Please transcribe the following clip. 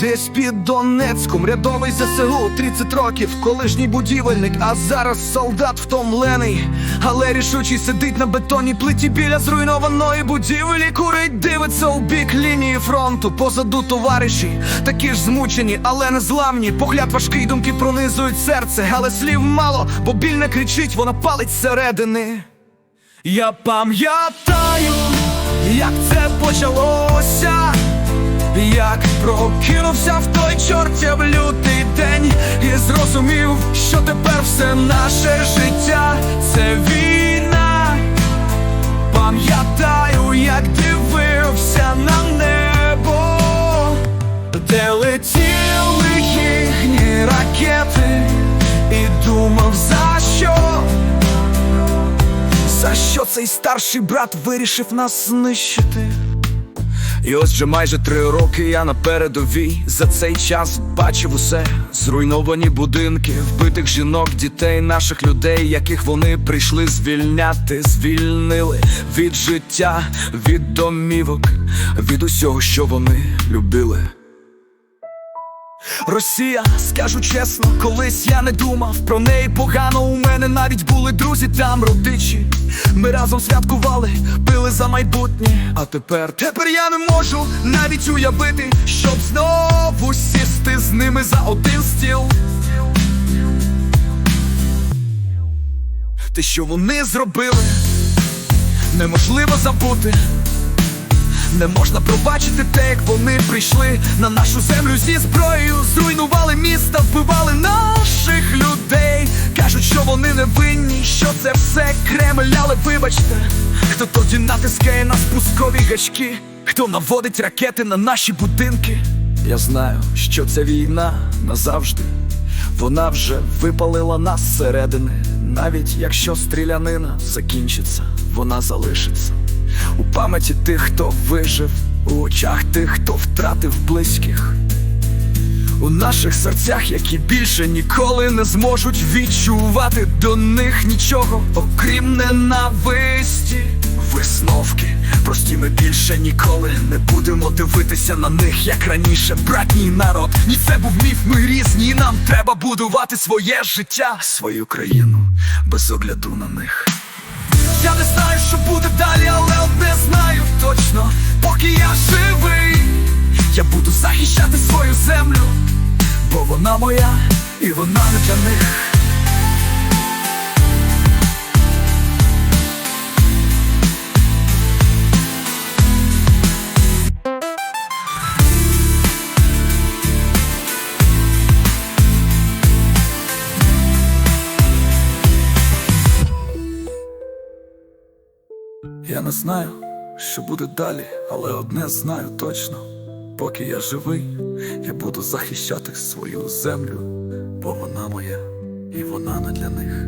Десь під Донецьком рядовий ЗСУ 30 років, колишній будівельник, а зараз солдат втомлений, але рішучий сидить на бетонній плиті біля зруйнованої будівлі. Курить, дивиться у бік лінії фронту. Позаду товариші, такі ж змучені, але не зламні. Погляд важкий, думки пронизують серце, але слів мало, бо біль не кричить, вона палить зсередини. Я пам'ятаю, як це почалося, як прокинувся в той чортів лютий день і зрозумів, що тепер все наше життя це війна. Пам'ятаю, як дивився на небо, де летіли їхні ракети, і думав, за що. За що цей старший брат вирішив нас знищити? І ось вже майже три роки я на передовій. За цей час бачив усе. Зруйновані будинки, вбитих жінок, дітей, наших людей, яких вони прийшли звільняти, звільнили від життя, від домівок, від усього, що вони любили. Росія, скажу чесно, колись я не думав про неї погано. У мене навіть були друзі там родичі. Ми разом святкували, пили за майбутнє. А тепер, тепер я не можу навіть уявити, щоб знову сісти з ними за один стіл. Те, що вони зробили, неможливо забути. Не можна пробачити те, як вони прийшли на нашу землю зі зброєю, зруйнували міста, вбивали наших людей. Кажуть, що вони не винні, що це все Кремль, але вибачте, хто тоді натискає на спускові гачки, хто наводить ракети на наші будинки. Я знаю, що ця війна назавжди. Вона вже випалила нас зсередини, навіть якщо стрілянина закінчиться, вона залишиться у пам'яті тих, хто вижив, у очах тих, хто втратив близьких, у наших серцях, які більше ніколи не зможуть відчувати до них нічого, окрім ненависті. Висновки прості ми більше ніколи не будемо дивитися на них, як раніше, братній народ. Ні, це був міф, ми різні, нам треба будувати своє життя, свою країну без огляду на них. Я не знаю, що буде далі, але одне знаю точно, поки я живий, я буду захищати свою землю, бо вона моя і вона не для них. Я не знаю, що буде далі, але одне знаю точно. Поки я живий, я буду захищати свою землю, бо вона моя і вона не для них.